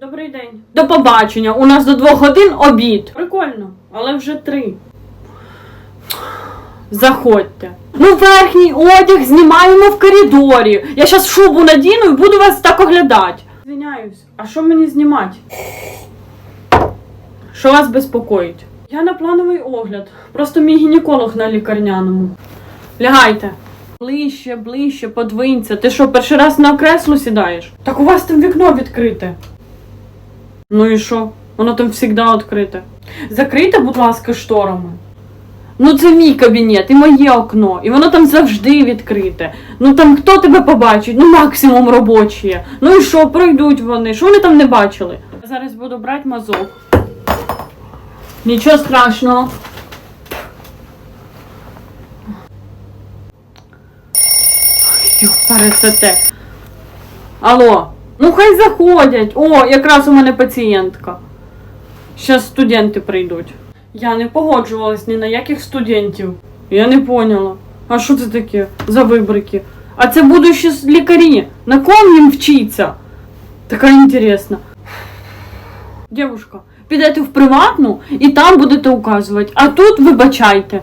Добрий день. До побачення. У нас до двох годин обід. Прикольно, але вже три. Заходьте. Ну, верхній одяг знімаємо в коридорі. Я зараз шубу надіну і буду вас так оглядати. Звиняюсь, а що мені знімати? Що вас безпокоїть? Я на плановий огляд. Просто мій гінеколог на лікарняному. Лягайте. Ближче, ближче, подвинься. Ти що, перший раз на кресло сідаєш? Так у вас там вікно відкрите. Ну і що? Воно там завжди відкрите. Закрийте, будь ласка, шторами. Ну, це мій кабінет і моє окно, і воно там завжди відкрите. Ну там хто тебе побачить? Ну максимум робочі. Ну і що, пройдуть вони? Що вони там не бачили? Зараз буду брати мазок. Нічого страшного. Йо, пересете. Алло, ну хай заходять. О, якраз у мене пацієнтка. Щас студенти прийдуть. Я не погоджувалась ні на яких студентів. Я не поняла. А що це таке за вибрики? А це будущі лікарі. На ком їм вчиться? Така інтересна. Дівушка, підете в приватну і там будете указувати. А тут вибачайте.